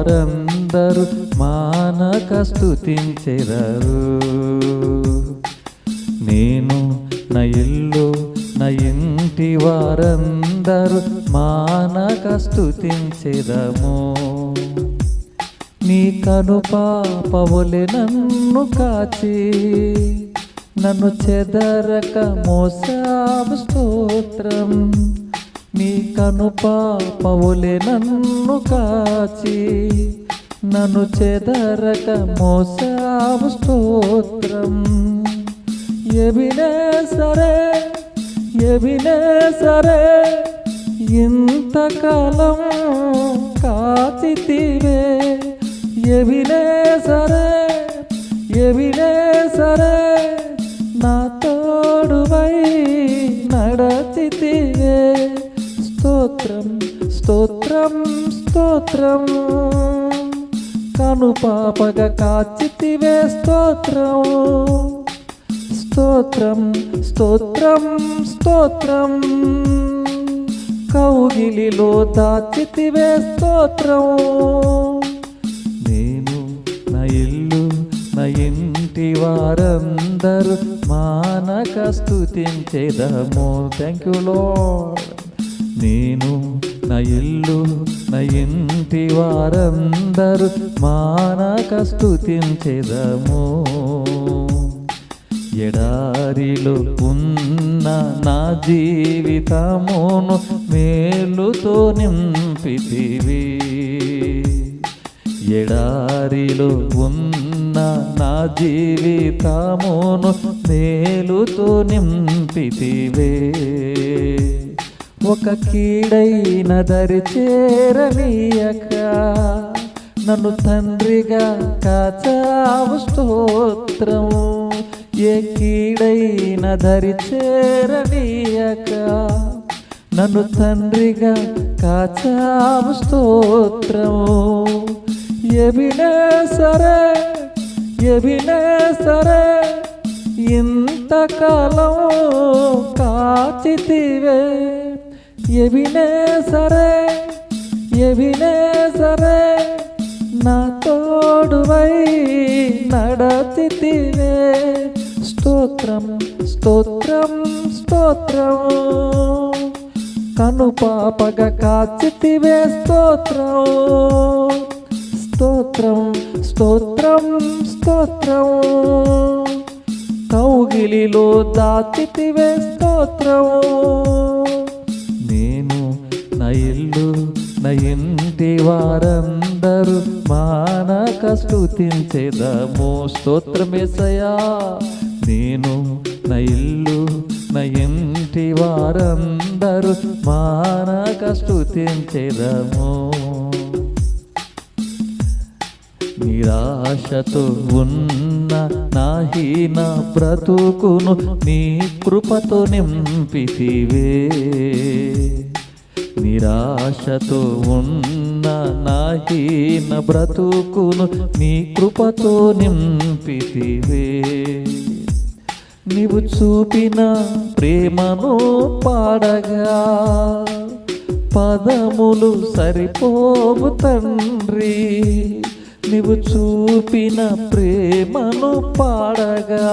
వారందరూ మానక స్థుతించెదరు నేను నా ఇల్లు నా ఇంటి వారందరూ మానక స్థుతించెదము నీ కను పాపవులే నన్ను కాచి నన్ను చెదరక మోసాము స్తోత్రం. కను పవులే నన్ను కాచి నన్ను చెదరక మోసాము స్తోత్రం. ఎవినే సరే ఎవినే సరే ఇంతకాలం కాచితివే. ఎవినే సరే ఎవినే సరే స్తోత్రం స్తోత్రం స్తోత్రం. కనుపాపగ కాచితివే స్తోత్రం. స్తోత్రం స్తోత్రం స్తోత్రం. కౌగిలిలో దాచితివే స్తోత్రం. నేను నా ఇల్లు నా ఇంటి వారందరూ మానక స్థుతించేదము థ్యాంక్ యూ లార్డ్ నేను నా ఇల్లు నా ఇంటి వారందరూ మానక స్తుతించేదము. ఎడారిలో ఉన్న నా జీవితమును మేలుతో నింపితివి. ఎడారిలో ఉన్న నా జీవితమును మేలుతో నింపితివే. ఒక కీడైన దరి చేరనీయక. నన్ను తండ్రిగా కాచావు స్తోత్రము. ఏ కీడైన దరి చేరనీయక. నన్ను తండ్రిగా కాచావు స్తోత్రము. ఎబినే సరే ఎబినే సరే ఇంతకాలం కాచితివే. ఎవినే సరే ఎవినే సరే నా తోడువై నడచితివే స్తోత్రం స్తోత్రం స్తోత్రం. కను పాపగా కాచితివే స్తోత్రం. స్తోత్రం స్తోత్రం స్తోత్రం. కౌగిలిలో దాచితివే స్తోత్రం. నా ఇంటి వారందరూ మానక స్థుతించేదము స్తోత్రమేసయా నేను నా ఇల్లు నా ఇంటి వారందరూ మానక స్థుతించేదము నిరాశతో ఉన్న నాహీన బ్రతుకును నీ కృపతో నింపితివే. నిరాశతో ఉన్న నాహీన బ్రతుకును నీ కృపతో నింపితివే. నీవు చూపిన ప్రేమను పాడగా పదములు సరిపోవు తండ్రి. నీవు చూపిన ప్రేమను పాడగా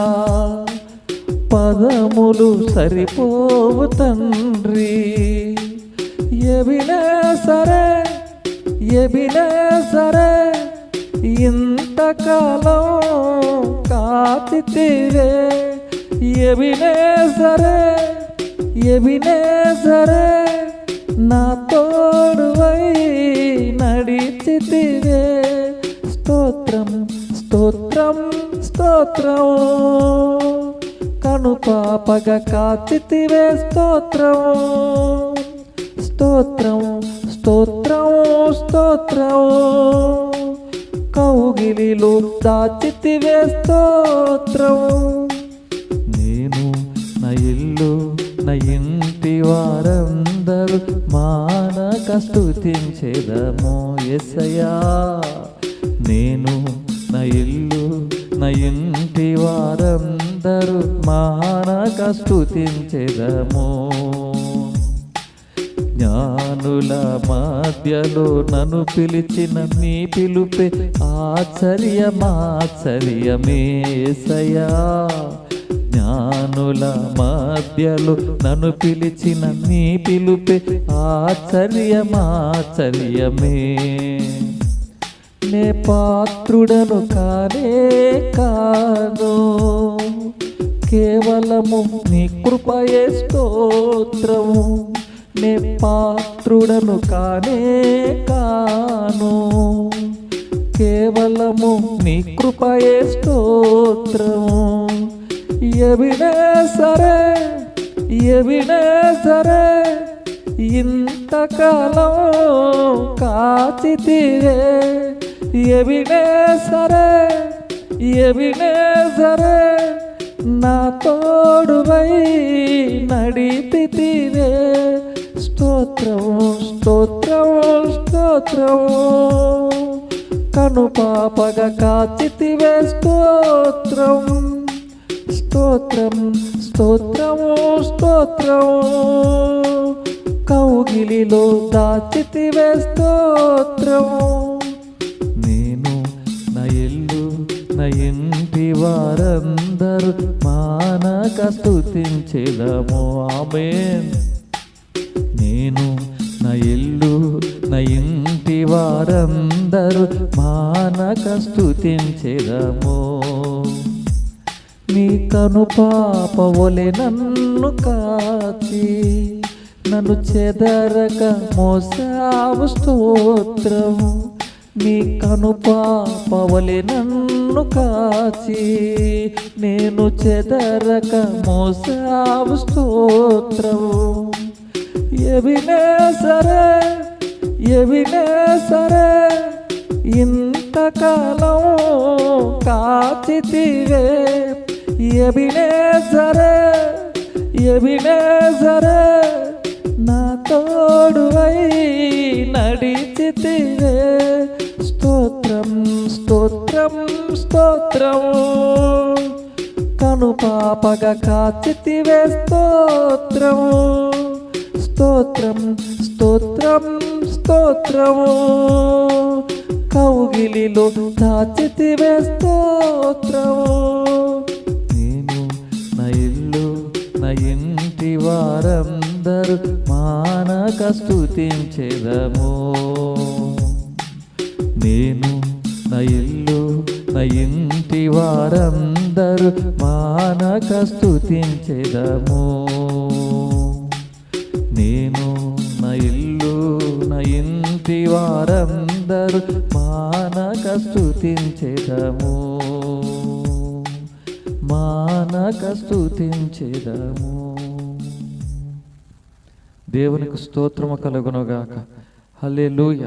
పదములు సరిపోవు తండ్రి. ఎవినా సరే ఎవినా సరే ఇంతకాలం కాచితివే ఎవినే సరే ఎవినే సరే నా తోడువై నడిచితివే స్తోత్రం స్తోత్రం స్తోత్రం. కను పాపగ కాచితివే స్తోత్రం. స్తోత్రం స్తోత్రం స్తోత్రం. కౌగిలిలో దాచితివే స్తోత్రం. నేను నా ఇల్లు నా ఇంటి వారందరూ మానక స్థుతించేదము ఎసయా నేను నా ఇల్లు నా ఇంటి వారందరూ మానక స్థుతించేదము జ్ఞానుల మధ్యలో నన్ను పిలిచిన మీ పిలుపే ఆశ్చర్యమాశ్చర్యమేసయా జ్ఞానుల మధ్యలో నన్ను పిలిచిన నీ పిలుపే ఆశ్చర్యమాశ్చర్యమే. నే పాత్రుడను కానే కాను కేవలము నీ కృపయే స్తోత్రము. నే పాత్రుడను కానే కాను. కేవలము నీ కృపయే స్తోత్రము. ఎవిడే సరే ఎవిడే సరే ఇంతకాలం కాచితివే ఎవిడే సరే ఎవిడే సరే నా తోడువై నడిపితివే స్తోత్రము స్తోత్రము స్తోత్రము. కను పాపగా కాచితివే స్తోత్రం. స్తోత్రం స్తోత్రము స్తోత్రము. కౌగిలిలో దాచితివే స్తోత్రము. నేను నా ఇల్లు నా ఇంటి వారందరూ మానక స్థుతించదము ఆమేన్. నేను నా ఇల్లు నా ఇంటి వారందరూ మానక స్తుతించెదము. నీ కను పాప నన్ను కాచి నన్ను చెదరక మోసావు స్తోత్రము నీ కను పాప నన్ను కాచి నేను చెదరక మోసావు స్తోత్రము ఎవినే సరే ఎవినే సరే ఇంతకాలం కాచితివే ఎవినే సరే ఎవినే సరే నా తోడువై నడిచితివే స్తోత్రం స్తోత్రం స్తోత్రం. కను పాపగా కాచితివే స్తోత్రము స్తోత్రం స్తోత్రం స్తోత్రము కౌగిలిలో దాచితివే స్తోత్రము నేను నా ఇల్లు నా ఇంటి వారందరూ మానక స్తుతించెదము. నేను నా ఇల్లు నా ఇంటి వారందరూ మానక స్తుతించెదము. నా ఇంటి వారందరూ మానక స్థుతించెదము మానక స్థుతించెదము దేవునికి స్తోత్రము కలుగునుగాక. లూయ